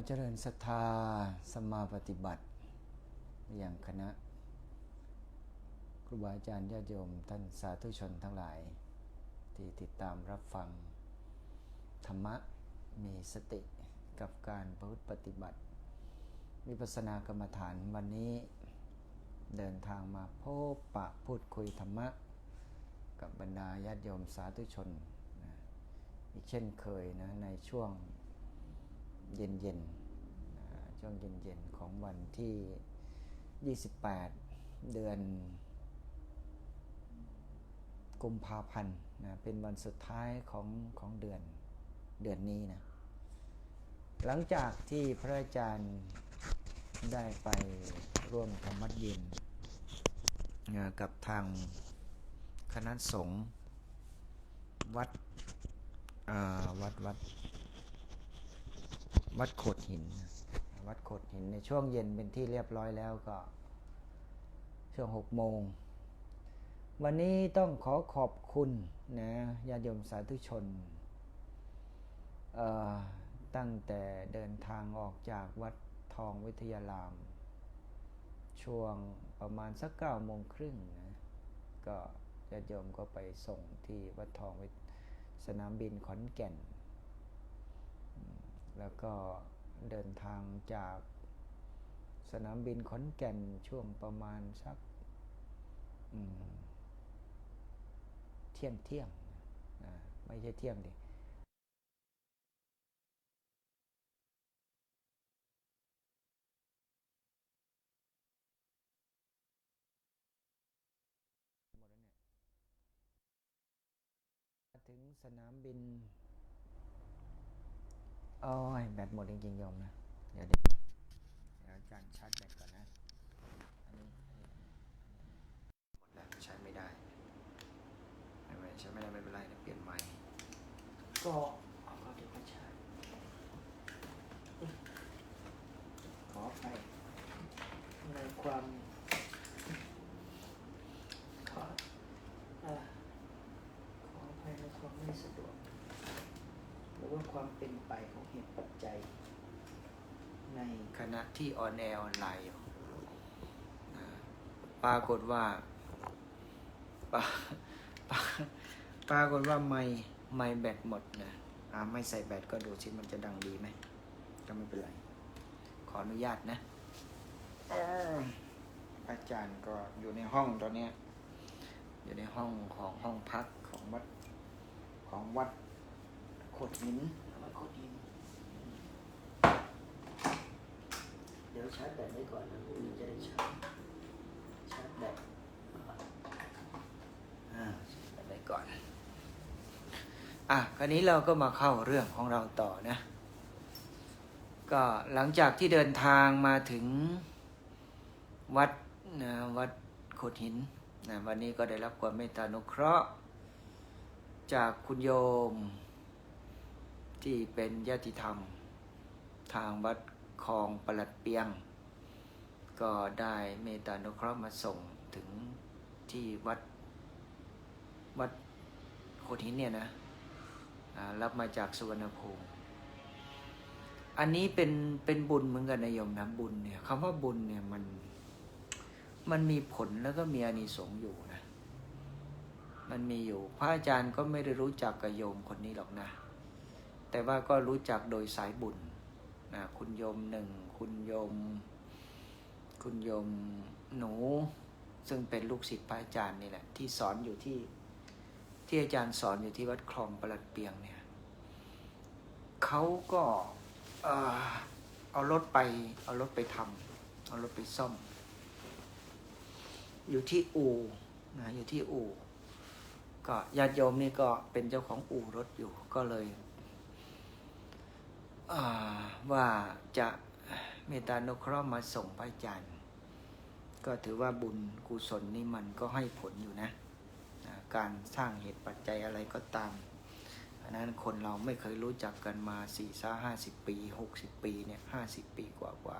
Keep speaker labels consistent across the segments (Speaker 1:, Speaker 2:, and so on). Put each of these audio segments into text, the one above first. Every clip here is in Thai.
Speaker 1: อเจริญศรัทธาสมาปฏิบัติ อย่างคณะ ครูบาอาจารย์ญาติโยมท่านสาธุชนทั้งหลาย ที่ติดตามรับฟัง ธรรมะมีสติกับการประพฤติปฏิบัติ วิปัสสนากรรมฐานวันนี้เดินทางมาพบปะพูดคุยธรรมะ กับบรรดาญาติโยมสาธุชนนะอีกเช่นเคยนะในช่วง เย็นๆอ่าช่วงเย็นๆของวันที่ 28 เดือนกุมภาพันธ์นะเป็นวันสุดท้ายของของเดือนเดือนนี้นะหลังจากที่พระอาจารย์ได้ไปร่วมธรรมัดเย็นนะกับทางคณะสงฆ์วัดวัดวัด วัดโขดหิน วัดโขดหินในช่วงเย็นเป็นที่เรียบร้อยแล้วก็ ช่วงหกโมง วันนี้ต้องขอขอบคุณนะญาติโยมสาธุชนเอ่อตั้งแต่เดินทางออกจากวัดทองวิทยาราม ช่วงประมาณสักเก้าโมงครึ่งนะก็ญาติโยมก็ไปส่งที่วัดทองวิสนามบินขอนแก่น แล้วก็เดินทางจากสนามบินขอนแก่นช่วงประมาณสักเที่ยงเที่ยงนะไม่ใช่เที่ยงดิมาถึงสนามบิน โอ้ยแบตหมดจริงๆโยมนะ เดี๋ยวเดี๋ยวเดี๋ยวจานชาร์จแบตก่อนนะอันนี้อันนี้หมดแล้วใช้ไม่ได้ ไม่เป็นไรใช้ไม่ได้ไม่เป็นไรเดี๋ยวเปลี่ยนใหม่ก็เอาเข้าที่ประชาขอไปในความขออ่าขออภัยในความไม่สะดวก หรือว่า ความเป็นไปของเหตุปัจจัย ในขณะที่ออนแอร์ออนไลน์อยู่ปรากฏว่าปาปาปรากฏว่าไม่ไม่แบตหมดนะอ่าไม่ใส่แบตก็ดูสิมันจะดังดีไหมก็ไม่เป็นไร ขออนุญาตนะอาจารย์ก็อยู่ในห้องตอนนี้อยู่ในห้องของห้องพักของวัดของวัด ขดหินวัดโขดหินเดี๋ยวชาร์จแบตไว้ก่อนนะพรุ่งนี้จะได้ชาร์จชาร์จแบตอ่าชาร์จแบตไว้ก่อนอะคราวนี้เราก็มาเข้าเรื่องของเราต่อนะ ก็หลังจากที่เดินทางมาถึงวัดนะวัดโขดหินนะวันนี้ก็ได้รับความเมตตานุเคราะห์ จากคุณโยม ที่เป็นญาติธรรม ทางวัดคลองประหลัดเปียง ก็ได้เมตตานุเคราะห์มาส่งถึงที่วัดวัดโคทินเนี่ยนะรับมาจากสุวรรณภูมิอันนี้เป็นเป็นบุญเหมือนกันนะโยมนะบุญเนี่ยคำว่าบุญเนี่ยมันมันมีผลแล้วก็มีอานิสงส์อยู่นะ มันมีอยู่ พระอาจารย์ก็ไม่ได้รู้จักกับโยมคนนี้หรอกนะ แต่ว่าก็รู้จักโดยสายบุญนะคุณโยมหนึ่ง คุณโยม คุณโยมหนู ซึ่งเป็นลูกศิษย์พระอาจารย์นี่แหละ ที่สอนอยู่ที่ที่อาจารย์สอนอยู่ที่วัดคลองประหลัดเปียงเนี่ยเขาก็เอารถไปเอารถไปทำเอารถไปซ่อม อยู่ที่อู่นะอยู่ที่อู่ก็ญาติโยมนี่ก็เป็นเจ้าของอู่รถอยู่ก็เลย ว่าจะเมตตานุเคราะห์มาส่งพระอาจารย์ ก็ถือว่าบุญกุศลนี่มันก็ให้ผลอยู่นะ การสร้างเหตุปัจจัยอะไรก็ตามอันนั้นคนเราไม่เคยรู้จักกันมาสี่ซ่าห้าสิบปีหกสิบปีเนี่ยห้าสิบปีกว่ากว่า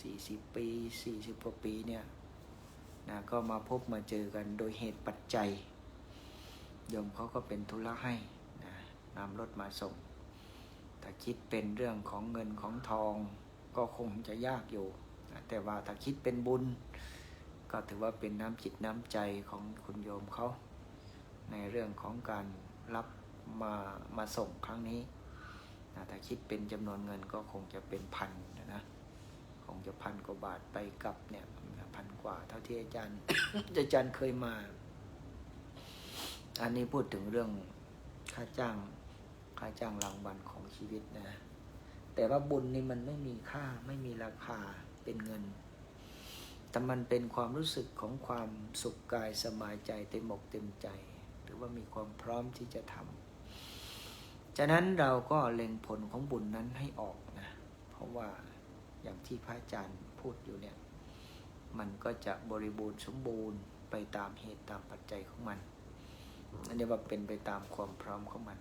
Speaker 1: สี่สิบปีสี่สิบกว่าปีเนี่ยนะก็มาพบมาเจอกันโดยเหตุปัจจัยโยมเขาก็เป็นธุระให้นะนำรถมาส่ง ถ้าคิดเป็นเรื่องของเงินของทองก็คงจะยากอยู่ แต่ว่าถ้าคิดเป็นบุญ ก็ถือว่าเป็นน้ำจิตน้ำใจของคุณโยมเขา ในเรื่องของการรับมามาส่งครั้งนี้นะถ้าคิดเป็นจำนวนเงินก็คงจะเป็นพันนะนะคงจะพันกว่าบาทไปกลับเนี่ยพันกว่าเท่าที่อาจารย์อาจารย์เคยมา อันนี้พูดถึงเรื่องค่าจ้างค่าจ้างรางวัลของ ชีวิตนะ แต่ว่าบุญนี่มันไม่มีค่าไม่มีราคาเป็นเงิน แต่มันเป็นความรู้สึกของความสุขกายสบายใจเต็มอกเต็มใจ หรือว่ามีความพร้อมที่จะทำฉะนั้นเราก็เล็งผลของบุญนั้นให้ออกนะ เพราะว่าอย่างที่พระอาจารย์พูดอยู่เนี่ย มันก็จะบริบูรณ์สมบูรณ์ไปตามเหตุตามปัจจัยของมัน อันนี้ว่าเป็นไปตามความพร้อมของมัน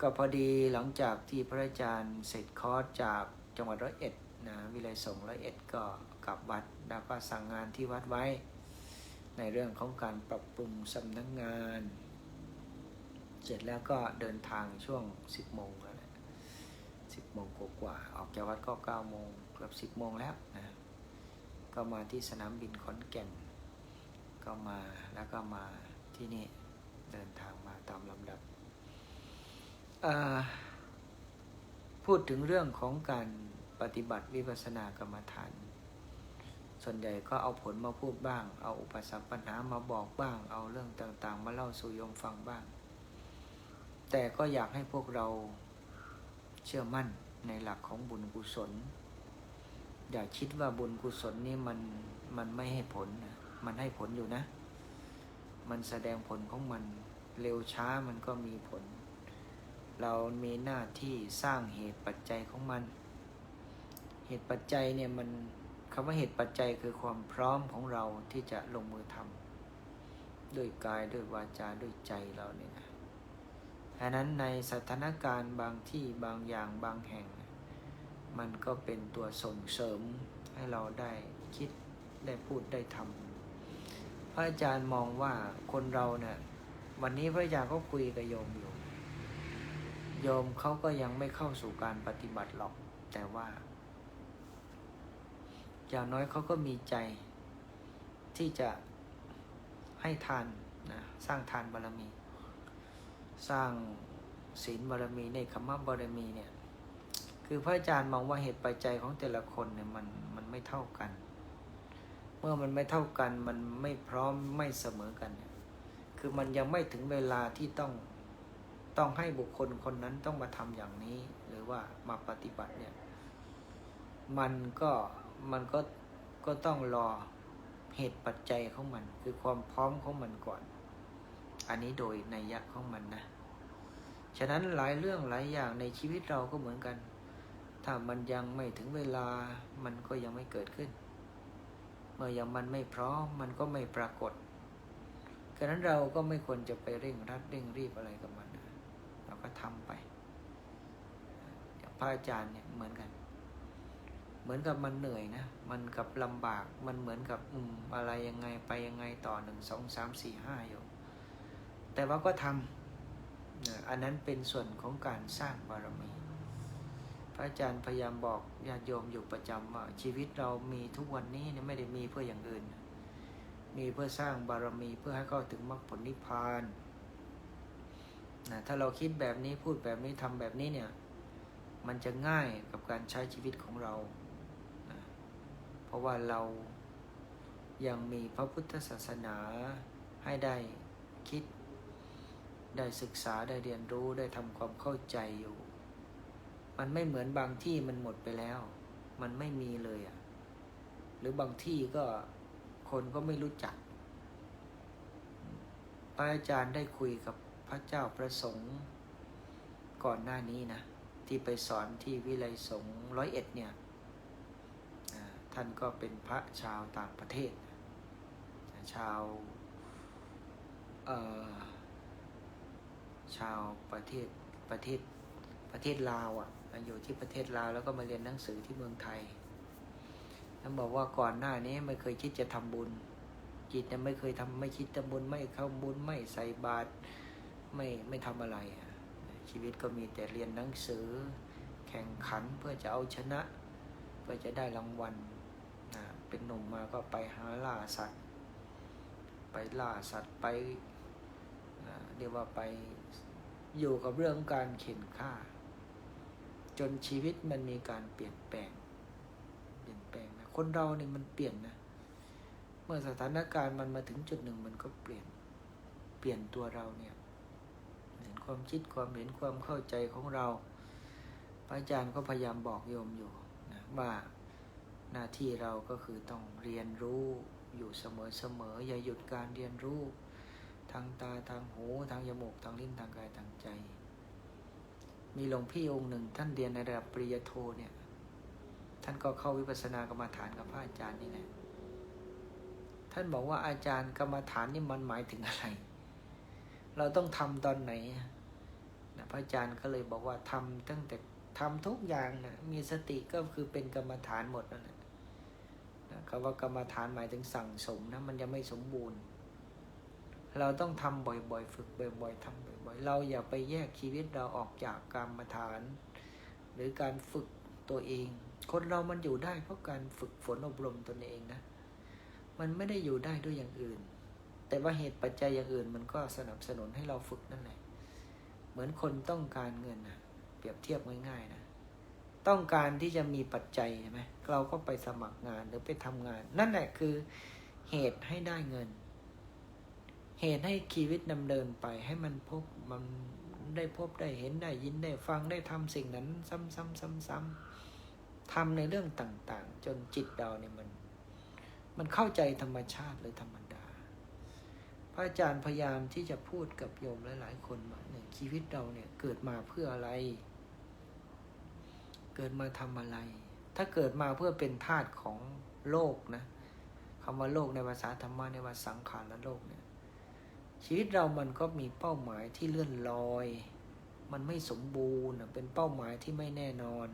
Speaker 1: ก็พอดีหลังจากที่พระอาจารย์เสร็จคอร์สจากจังหวัดร้อยเอ็ดนะวิเลยส่งร้อยเอ็ดก็กลับวัดแล้วก็สั่งงานที่วัดไว้ ในเรื่องของการปรับปรุงสำนักงาน เสร็จแล้วก็เดินทางช่วง 10โมงแล้วแหละ10โมงกว่าออกจากวัดก็9โมงเกือบ10โมงแล้วนะก็มาที่สนามบินขอนแก่น ก็มาแล้วก็มาที่นี่เดินทางมาตามลำดับ พูดถึงเรื่องของการปฏิบัติวิปัสสนากรรมฐาน ส่วนใหญ่ก็เอาผลมาพูดบ้าง เอาอุปสรรคปัญหามาบอกบ้าง เอาเรื่องต่างๆ มาเล่าสู่โยมฟังบ้าง แต่ก็อยากให้พวกเราเชื่อมั่นในหลักของบุญกุศล อย่าคิดว่าบุญกุศลนี่มันมันไม่ให้ผลนะมันให้ผลอยู่นะ มันแสดงผลของมันเร็วช้ามันก็มีผล เรามีหน้าที่สร้างเหตุปัจจัยของมัน เหตุปัจจัยเนี่ยมันคำว่าเหตุปัจจัยคือความพร้อมของเราที่จะลงมือทำด้วยกายด้วยวาจาด้วยใจเราเนี่ยนะฉะนั้นในสถานการณ์บางที่บางอย่างบางแห่ง มันก็เป็นตัวส่งเสริมให้เราได้คิดได้พูดได้ทำพระอาจารย์มองว่าคนเราเนี่ยวันนี้พระอาจารย์ก็คุยกับโยมอยู่ โยมเขาก็ยังไม่เข้าสู่การปฏิบัติหรอก แต่ว่าอย่างน้อยเขาก็มีใจ ที่จะให้ทานนะสร้างทานบารมี สร้างศีลบารมีในคำว่าบารมีเนี่ย คือพระอาจารย์มองว่าเหตุปัจจัยของแต่ละคนเนี่ยมันมันไม่เท่ากัน เมื่อมันไม่เท่ากันมันไม่พร้อมไม่เสมอกัน คือมันยังไม่ถึงเวลาที่ต้อง ต้องให้บุคคลคนนั้นต้องมาทำอย่างนี้ หรือว่ามาปฏิบัติเนี่ย มันก็มันก็ก็ต้องรอเหตุปัจจัยของมัน คือความพร้อมของมันก่อน อันนี้โดยนัยยะของมันนะ ฉะนั้นหลายเรื่องหลายอย่างในชีวิตเราก็เหมือนกัน ถ้ามันยังไม่ถึงเวลามันก็ยังไม่เกิดขึ้น เมื่อยังมันไม่พร้อมมันก็ไม่ปรากฏฉะนั้นเราก็ไม่ควรจะไปเร่งรัดเร่งรีบอะไรกับมัน นะเราก็ทำไปพระอาจารย์เนี่ยเหมือนกัน เหมือนกับมันเหนื่อยนะ มันกับลำบาก มันเหมือนกับอืมอะไรยังไงไปยังไงต่อหนึ่งสองสามสี่ห้าอยู่ แต่ว่าก็ทำนะอันนั้นเป็นส่วนของการสร้างบารมี พระอาจารย์พยายามบอกญาติโยมอยู่ประจำว่าชีวิตเรามีทุกวันนี้เนี่ยไม่ได้มีเพื่ออย่างอื่น มีเพื่อสร้างบารมีเพื่อให้เข้าถึงมรรคผลนิพพาน นะถ้าเราคิดแบบนี้พูดแบบนี้ทำแบบนี้เนี่ย มันจะง่ายกับการใช้ชีวิตของเรานะเพราะว่าเรายังมีพระพุทธศาสนาให้ได้คิด ได้ศึกษาได้เรียนรู้ได้ทำความเข้าใจอยู่ มันไม่เหมือนบางที่มันหมดไปแล้ว มันไม่มีเลยอะ่ะหรือบางที่ก็คนก็ไม่รู้จักพระอาจารย์ได้คุยกับ พระเจ้าประสงค์ก่อนหน้านี้นะ ที่ไปสอนที่วิไลสงฆ์ร้อยเอ็ดเนี่ยท่านก็เป็นพระชาวต่างประเทศ ชาวชาวประเทศประเทศประเทศลาวอะ่ะอยู่ที่ประเทศลาวแล้วก็มาเรียนหนังสือที่เมืองไทยท่านบอกว่าก่อนหน้านี้ไม่เคยคิดจะทำบุญจิตเนี่ยไม่เคยทำไม่คิดทำบุญไม่เข้าบุญไม่ใส่บาตร ไม่ไม่ทำอะไรชีวิตก็มีแต่เรียนหนังสือ แข่งขันเพื่อจะเอาชนะ เพื่อจะได้รางวัลนะเป็นหนุ่มมาก็ไปหาล่าสัตว์ ไปล่าสัตว์ไปอ่าเรียกว่าไปอยู่กับเรื่องการเข็นฆ่า จนชีวิตมันมีการเปลี่ยนแปลง เปลี่ยนแปลงนะคนเราเนี่ยมันเปลี่ยนนะเมื่อสถานการณ์มันมาถึงจุดหนึ่งมันก็เปลี่ยนเปลี่ยนตัวเราเนี่ย ความคิดความเห็นความเข้าใจของเรา พระอาจารย์ก็พยายามบอกโยมอยู่นะว่าหน้าที่เราก็คือต้องเรียนรู้อยู่เสมอเสมออย่าหยุดการเรียนรู้ ทางตาทางหูทางจมูกทางลิ้นทางกายทางใจ มีหลวงพี่องค์หนึ่งท่านเรียนในระดับปริญญาโทเนี่ยท่านก็เข้าวิปัสสนากรรมฐานกับพระอาจารย์นี่แหละท่านบอกว่าอาจารย์กรรมฐานนี่มันหมายถึงอะไร เราต้องทำตอนไหน นะพระอาจารย์ก็เลยบอกว่าทำตั้งแต่ทำทุกอย่างนะมีสติก็คือเป็นกรรมฐานหมดนั่นแหละนะคำว่ากรรมฐานหมายถึงสั่งสมนะมันยังไม่สมบูรณ์ เราต้องทำบ่อยๆ ฝึกบ่อยๆทำบ่อยๆ เราอย่าไปแยกชีวิตเราออกจากกรรมฐาน หรือการฝึกตัวเอง คนเรามันอยู่ได้เพราะการฝึกฝนอบรมตนเองนะ มันไม่ได้อยู่ได้ด้วยอย่างอื่น แต่ว่าเหตุปัจจัยอย่างอื่นมันก็สนับสนุนให้เราฝึกนั่นแหละ เหมือนคนต้องการเงินนะเปรียบเทียบง่ายๆนะต้องการที่จะมีปัจจัยใช่ไหมเราก็ไปสมัครงานหรือไปทำงาน นั่นแหละคือเหตุให้ได้เงิน เหตุให้ชีวิตดำเนินไปให้มันพบมันได้พบได้เห็นได้ยินได้ฟังได้ทำสิ่งนั้น ซ้ำๆๆๆทำในเรื่องต่างๆ จนจิตเราเนี่ยมัน มันเข้าใจธรรมชาติหรือธรรมดา ระอาจารย์พยายามที่จะพูดกับโยมหลาย ๆ คนว่าเนี่ยชีวิตเราเนี่ยเกิดมาเพื่ออะไร เกิดมาทำอะไร ถ้าเกิดมาเพื่อเป็นทาสของโลกนะคำว่าโลกในภาษาธรรมะในว่าสังขารและโลกเนี่ย ชีวิตเรามันก็มีเป้าหมายที่เลื่อนลอย มันไม่สมบูรณ์เป็นเป้าหมายที่ไม่แน่นอน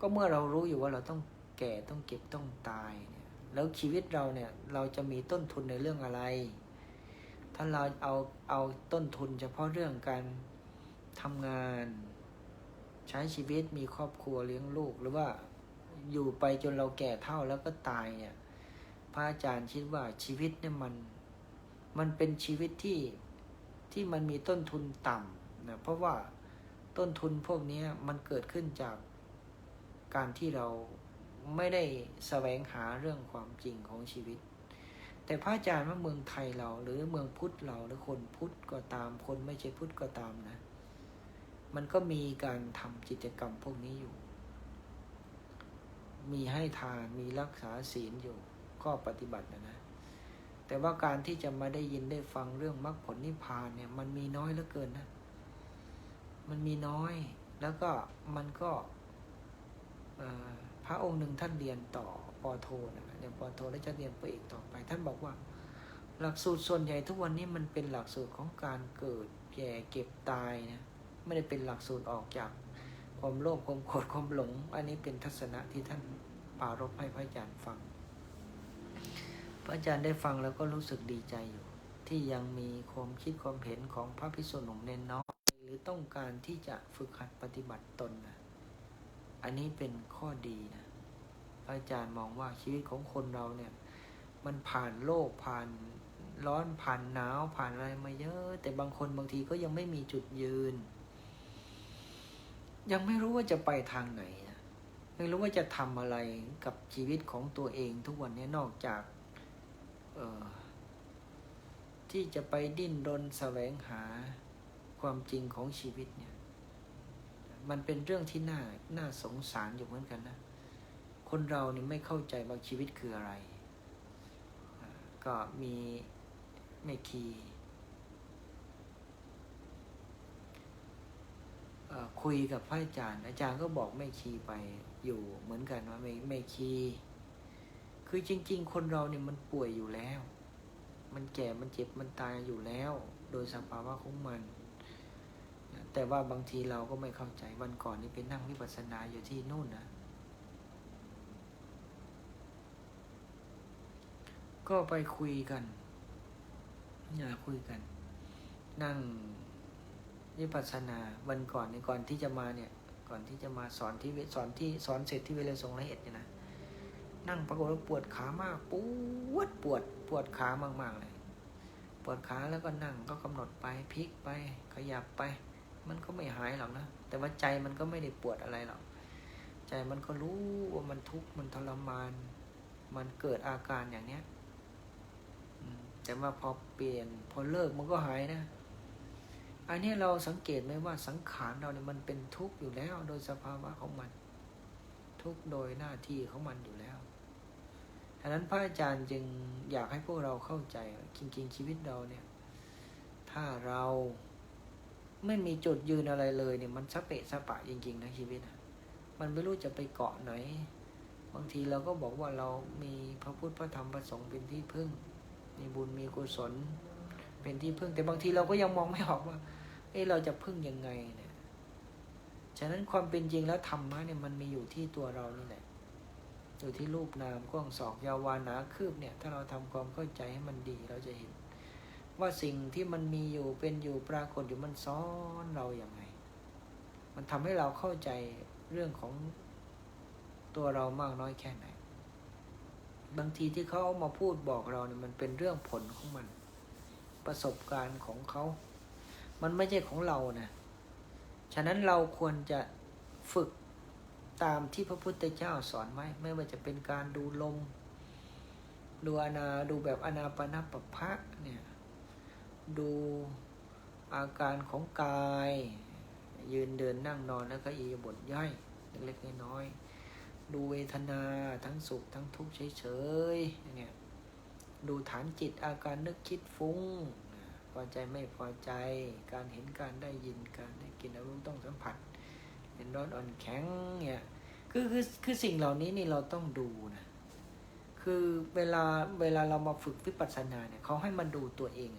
Speaker 1: ก็เมื่อเรารู้อยู่ว่าเราต้องแก่ต้องเก็บต้องตายเนี่ยแล้วชีวิตเราเนี่ยเราจะมีต้นทุนในเรื่องอะไร ถ้าเราเอาเอาต้นทุนเฉพาะเรื่องการทำงาน ใช้ชีวิตมีครอบครัวเลี้ยงลูก หรือว่าอยู่ไปจนเราแก่เท่าแล้วก็ตายเนี่ยพระอาจารย์คิดว่าชีวิตเนี่ยมันมันเป็นชีวิตที่ที่มันมีต้นทุนต่ำนะเพราะว่าต้นทุนพวกนี้มันเกิดขึ้นจากการที่เราไม่ได้แสวงหาเรื่องความจริงของชีวิต แต่พระอาจารย์ว่าเมืองไทยเรา หรือเมืองพุทธเราหรือคนพุทธก็ตาม คนไม่ใช่พุทธก็ตามนะ มันก็มีการทำกิจกรรมพวกนี้อยู่ มีให้ทานมีรักษาศีลอยู่ข้อปฏิบัตินะนะแต่ว่าการที่จะมาได้ยินได้ฟังเรื่องมรรคผลนิพพานเนี่ย มันมีน้อยเหลือเกินนะ มันมีน้อย แล้วก็มันก็เอ่อ ระองค์หนึ่งท่านเรียนต่อปอโทนะเรียนปอโทแล้วจะเรียนไปอีกต่อไป ท่านบอกว่า หลักสูตรส่วนใหญ่ทุกวันนี้มันเป็นหลักสูตรของการเกิดแก่เก็บตายนะไม่ได้เป็นหลักสูตรออกจากความโลภความโกรธความหลง อันนี้เป็นทัศนะที่ท่านปรารภให้พระอาจารย์ฟัง พระอาจารย์ได้ฟังแล้วก็รู้สึกดีใจอยู่ ที่ยังมีความคิดความเห็นของพระพิสุหนุ่มเน้นน้อยหรือต้องการที่จะฝึกหัดปฏิบัติตนนะอันนี้เป็นข้อดีนะ พระอาจารย์มองว่าชีวิตของคนเราเนี่ย มันผ่านโลกผ่านร้อนผ่านหนาวผ่านอะไรมาเยอะ แต่บางคนบางทีก็ยังไม่มีจุดยืน ยังไม่รู้ว่าจะไปทางไหนนะไม่รู้ว่าจะทำอะไรกับชีวิตของตัวเองทุกวันนี้นอกจากออที่จะไปดิ้นรนแสวงหาความจริงของชีวิตเนี่ย มันเป็นเรื่องที่น่าน่าสงสารอยู่เหมือนกันนะ คนเรานี่ไม่เข้าใจว่าชีวิตคืออะไร ก็มีแม่คีคุยกับพระอาจารย์ อาจารย์ก็บอกแม่คีไปอยู่เหมือนกันว่าแม่แม่คีคือจริง ๆ คนเราเนี่ยมันป่วยอยู่แล้ว มันแก่มันเจ็บมันตายอยู่แล้ว โดยสภาวะของมัน แต่ว่าบางทีเราก็ไม่เข้าใจวันก่อนนี่ไปนั่งวิปัสสนาอยู่ที่นู่นนะ ก็ไปคุยกันอย่าคุยกัน นั่งวิปัสสนาวันก่อนเนี่ยก่อนที่จะมาเนี่ย ก่อนที่จะมาสอนที่เวสอนที่สอนเสร็จที่เวลาทรงละเอียดเนี่ยนะนั่งปรากฏว่าปวดขามากปวดปวดปวดขามากๆเลยปวดขาแล้วก็นั่งก็กำหนดไปพลิกไปขยับไป มันก็ไม่หายหรอกนะแต่ว่าใจมันก็ไม่ได้ปวดอะไรหรอกใจมันก็รู้ว่ามันทุกข์มันทรมาน มันเกิดอาการอย่างเนี้ย แต่ว่าพอเปลี่ยนพอเลิกมันก็หายนะ อันนี้เราสังเกตไหมว่าสังขารเราเนี่ยมันเป็นทุกข์อยู่แล้ว โดยสภาวะของมัน ทุกข์โดยหน้าที่ของมันอยู่แล้วดังนั้นพระอาจารย์จึงอยากให้พวกเราเข้าใจจริงๆชีวิตเราเนี่ย ถ้าเราไม่มีจุดยืนอะไรเลยเนี่ยมันสะเปะสะปะจริงๆนะชีวิตมันไม่รู้จะไปเกาะไหน บางทีเราก็บอกว่าเรามีพระพุทธพระธรรมพระสงฆ์เป็นที่พึ่ง มีบุญมีกุศล เป็นที่พึ่ง แต่บางทีเราก็ยังมองไม่ออกว่า เอ้เราจะพึ่งยังไงเนี่ย ฉะนั้นความเป็นจริงแล้วธรรมะเนี่ยมันมีอยู่ที่ตัวเรานี่แหละอยู่ที่รูปนามกว้างศอกยาววานาคืบเนี่ย ถ้าเราทำความเข้าใจให้มันดีเราจะเห็น ว่าสิ่งที่มันมีอยู่เป็นอยู่ปรากฏอยู่มันซ้อนเราอย่างไง มันทำให้เราเข้าใจเรื่องของตัวเรามากน้อยแค่ไหน บางทีที่เขาเอามาพูดบอกเราเนี่ยมันเป็นเรื่องผลของมัน ประสบการณ์ของเขา มันไม่ใช่ของเรานะ ฉะนั้นเราควรจะฝึกตามที่พระพุทธเจ้าสอนไว้ไม่ว่าจะเป็นการดูลม ดูอนาดูแบบอนาปนาปภะเนี่ย ดูอาการของกาย ยืนเดินนั่งนอนแล้วก็อียบทย่อยเล็กๆน้อยๆ ดูเวทนาทั้งสุขทั้งทุกข์เฉยๆเนี่ยดูฐานจิตอาการนึกคิดฟุ้ง พอใจไม่พอใจ การเห็นการได้ยินการได้กินอารมณ์ต้องสัมผัสเห็นร้อนอ่อนแข็งเนี่ยคือคือคือสิ่งเหล่านี้นี่เราต้องดูนะคือเวลาเวลาเรามาฝึกวิปัสสนาเนี่ยเขาให้มันดูตัวเอง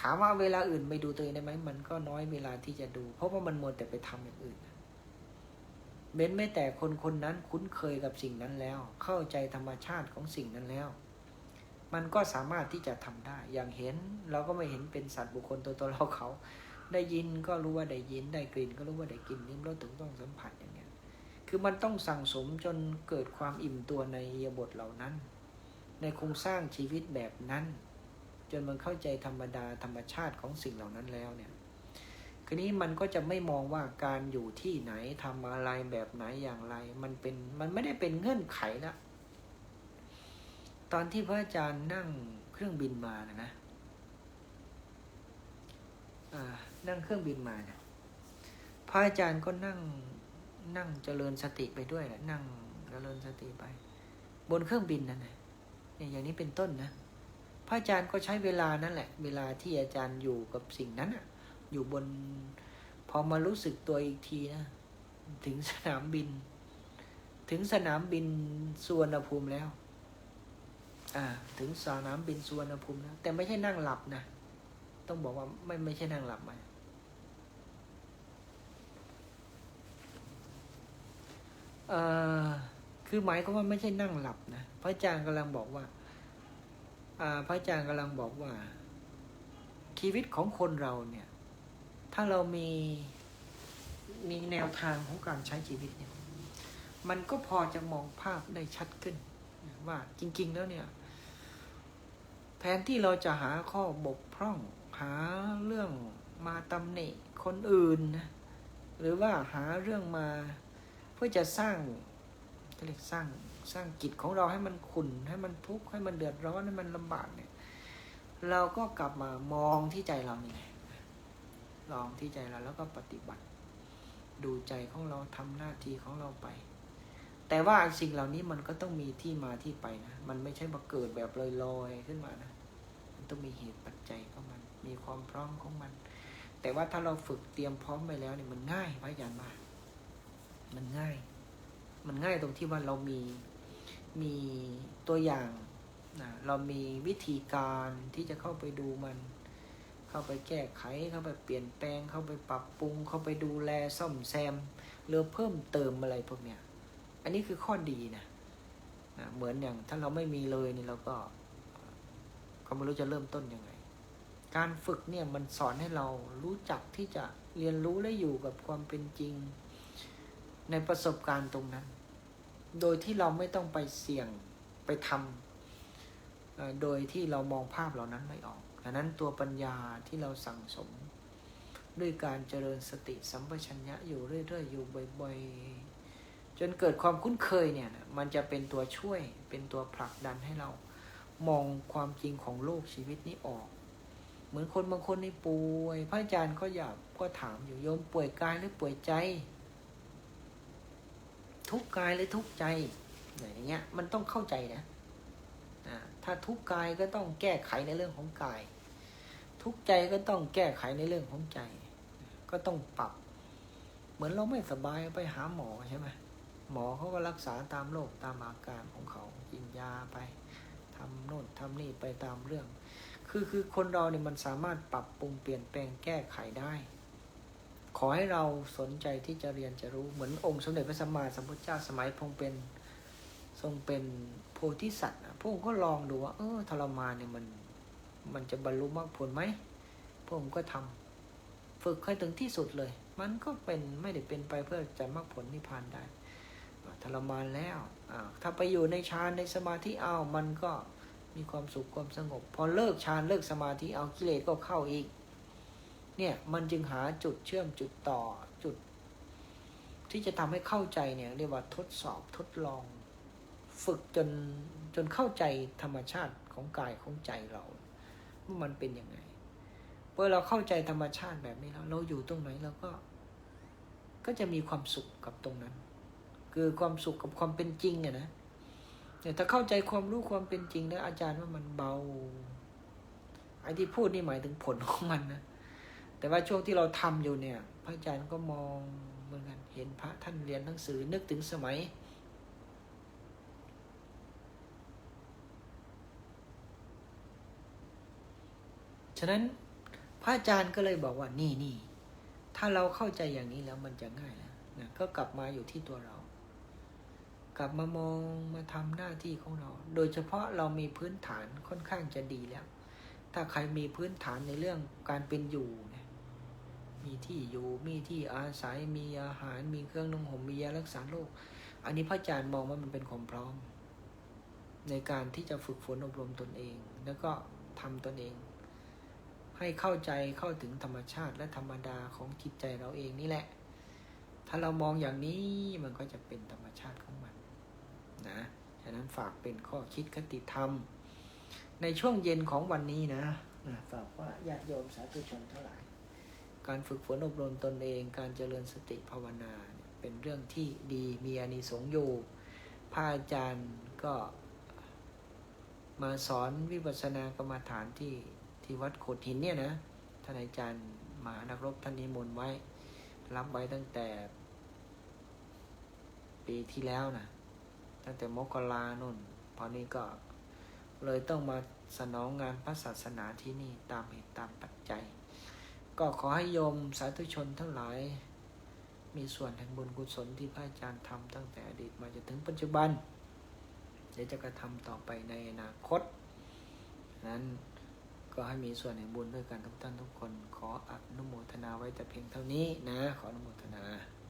Speaker 1: ถามว่าเวลาอื่นไม่ดูตัวเองได้ไหมมันก็น้อยเวลาที่จะดู เพราะว่ามันมัวแต่ไปทำอย่างอื่น เบ้นไม่แต่คนคนนั้นคุ้นเคยกับสิ่งนั้นแล้ว เข้าใจธรรมชาติของสิ่งนั้นแล้ว มันก็สามารถที่จะทำได้ อย่างเห็นเราก็ไม่เห็นเป็นสัตว์บุคคลตัวตนเราเขา ได้ยินก็รู้ว่าได้ยิน ได้กลิ่นก็รู้ว่าได้กลิ่นนิ้มรสถึงต้องสัมผัสอย่างเงี้ย คือมันต้องสั่งสมจนเกิดความอิ่มตัวในอิริยบทเหล่านั้น ในโครงสร้างชีวิตแบบนั้น จนมันเข้าใจธรรมดาธรรมชาติของสิ่งเหล่านั้นแล้วเนี่ย คืนี้มันก็จะไม่มองว่าการอยู่ที่ไหนทำอะไรแบบไหนอย่างไร มันเป็นมันไม่ได้เป็นเงื่อนไขละตอนที่พระอาจารย์นั่งเครื่องบินมานะนะนั่งเครื่องบินมานะพระอาจารย์ก็นั่งนั่งเจริญสติไปด้วยนะนั่งเจริญสติไป บนเครื่องบินนั่นนะเนี่ยอย่างนี้เป็นต้นนะ พระอาจารย์ก็ใช้เวลานั่นแหละ เวลาที่อาจารย์อยู่กับสิ่งนั้นอะ อยู่บน พอมารู้สึกตัวอีกทีนะ ถึงสนามบิน ถึงสนามบินสุวรรณภูมิแล้ว อ่า ถึงสนามบินสุวรรณภูมิแล้ว แต่ไม่ใช่นั่งหลับนะ ต้องบอกว่าไม่ไม่ใช่นั่งหลับมาเอ่อคือหมายก็ว่าไม่ใช่นั่งหลับนะ พระอาจารย์กำลังบอกว่าอ่าพระอาจารย์กำลังบอกว่า ชีวิตของคนเราเนี่ย ถ้าเรามีมีแนวทางของการใช้ชีวิตเนี่ย มันก็พอจะมองภาพได้ชัดขึ้น ว่าจริง ๆ แล้วเนี่ย แทนที่เราจะหาข้อบกพร่อง หาเรื่องมาตำหนิคนอื่นนะหรือว่าหาเรื่องมา เพื่อจะสร้างเรียกสร้างสร้างกิจของเราให้มันขุนให้มันทุกข์ให้มันเดือดร้อนให้มันลำบากเนี่ย เราก็กลับมามองที่ใจเรานี่ไง ลองที่ใจเราแล้วก็ปฏิบัติ ดูใจของเราทำหน้าที่ของเราไป แต่ว่าสิ่งเหล่านี้มันก็ต้องมีที่มาที่ไปนะ มันไม่ใช่มาเกิดแบบลอยๆขึ้นมานะ มันต้องมีเหตุปัจจัยของมัน มีความพร้อมของมัน แต่ว่าถ้าเราฝึกเตรียมพร้อมไปแล้วเนี่ยมันง่ายพระอาจารย์มามันง่าย มันง่ายตรงที่ว่าเรามีมีตัวอย่างนะเรามีวิธีการที่จะเข้าไปดูมัน เข้าไปแก้ไข เข้าไปเปลี่ยนแปลง เข้าไปปรับปรุง เข้าไปดูแลซ่อมแซมหรือเพิ่มเติมอะไรพวกเนี้ย อันนี้คือข้อดีนะนะ เหมือนอย่างถ้าเราไม่มีเลยนี่เราก็ก็ไม่รู้จะเริ่มต้นยังไง การฝึกเนี่ยมันสอนให้เรารู้จักที่จะเรียนรู้และอยู่กับความเป็นจริง ในประสบการณ์ตรงนั้น โดยที่เราไม่ต้องไปเสี่ยงไปทำโดยที่เรามองภาพเหล่านั้นไม่ออก ดังนั้นตัวปัญญาที่เราสั่งสม ด้วยการเจริญสติสัมปชัญญะอยู่เรื่อยๆอยู่บ่อยๆ จนเกิดความคุ้นเคยเนี่ยมันจะเป็นตัวช่วยเป็นตัวผลักดันให้เรามองความจริงของโลกชีวิตนี้ออก เหมือนคนบางคนในป่วย พระอาจารย์ก็อยากก็ถามอยู่โยมป่วยกายหรือป่วยใจ ทุกกายหรือทุกใจอย่างเงี้ยมันต้องเข้าใจนะถ้าทุกกายก็ต้องแก้ไขในเรื่องของกาย ทุกใจก็ต้องแก้ไขในเรื่องของใจ ก็ต้องปรับ เหมือนเราไม่สบายไปหาหมอใช่ไหมหมอเขาก็รักษาตามโรคตามอาการของเขากินยาไปทำโน่นทำนี่ไปตามเรื่อง คือคือคนเราเนี่ยมันสามารถปรับปรุงเปลี่ยนแปลงแก้ไขได้ ขอให้เราสนใจที่จะเรียนจะรู้เหมือนองค์สมเด็จพระสัมมาสัมพุทธเจ้าสมัยพรงเป็นทรงเป็นโพธิสัตว์นะพระองค์ก็ลองดูว่าเออทรมานเนี่ยมัน มันจะบรรลุมรรคผลไหมพระองค์ก็ทำฝึกให้ถึงที่สุดเลย มันก็เป็นไม่ได้เป็นไปเพื่อจะมรรคผลนิพพานได้ทรมานแล้วถ้าไปอยู่ในฌานในสมาธิเอามันก็มีความสุขความสงบ พอเลิกฌานเลิกสมาธิเอากิเลสก็เข้าอีก เนี่ยมันจึงหาจุดเชื่อมจุดต่อจุด ที่จะทำให้เข้าใจเนี่ยเรียกว่าทดสอบทดลอง ฝึกจนจนเข้าใจธรรมชาติของกายของใจเรา มันเป็นยังไงเมื่อเราเข้าใจธรรมชาติแบบนี้แล้ว เราอยู่ตรงไหนเราก็ ก็จะมีความสุขกับตรงนั้น คือความสุขกับความเป็นจริงอะนะแต่ถ้าเข้าใจความรู้ความเป็นจริงแล้วอาจารย์ว่ามันเบาไอ้ที่พูดนี่หมายถึงผลของมันนะแต่ว่าช่วงที่เราทำอยู่เนี่ย พระอาจารย์ก็มองเหมือนกันเห็นพระท่านเรียนหนังสือนึกถึงสมัย ฉะนั้นพระอาจารย์ก็เลยบอกว่านี่นี่ถ้าเราเข้าใจอย่างนี้แล้วมันจะง่ายแล้วนะก็กลับมาอยู่ที่ตัวเรา กลับมามองมาทำหน้าที่ของเรา โดยเฉพาะเรามีพื้นฐานค่อนข้างจะดีแล้ว ถ้าใครมีพื้นฐานในเรื่องการเป็นอยู่นี่ยมีที่อยู่มีที่อาศัยมีอาหารมีเครื่องนุ่งห่มมียารักษาโรคอันนี้พระอาจารย์มองว่ามันเป็นความพร้อม ในการที่จะฝึกฝนอบรมตนเอง แล้วก็ทำตนเอง ให้เข้าใจเข้าถึงธรรมชาติและธรรมดาของจิตใจเราเองนี่แหละ ถ้าเรามองอย่างนี้มันก็จะเป็นธรรมชาติของมันนะฉะนั้นฝากเป็นข้อคิดคติธรรม ในช่วงเย็นของวันนี้นะนะฝากว่าญาติโยมสาธุชนเทั้งหลายการฝึกฝนอบรมตนเอง การเจริญสติภาวนาเนี่ยเป็นเรื่องที่ดีมีอานิสงส์อยู่พระอาจารย์ก็มาสอนวิปัสสนากรรมฐานที่ ที่วัดโขดหินเนี่ยนะท่านอาจารย์มหานักรบท่านนิมนต์ไว้ รับไว้ตั้งแต่ ปีที่แล้วนะตั้งแต่มกราโน่นพอนี้ก็เลยต้องมาสนองงานพระศาสนาที่นี่ตามเหตุตามปัจจัย ก็ขอให้โยมสาธุชนทั้งหลาย มีส่วนแห่งบุญกุศลที่พระอาจารย์ทำตั้งแต่อดีตมาจนถึงปัจจุบันเดี๋ยวจะกระทำต่อไปในอนาคต นั้น ก็ให้มีส่วนแห่งบุญด้วยกันทุกท่านทุกคน ขออนุโมทนาไว้แต่เพียงเท่านี้นะ ขออนุโมทนา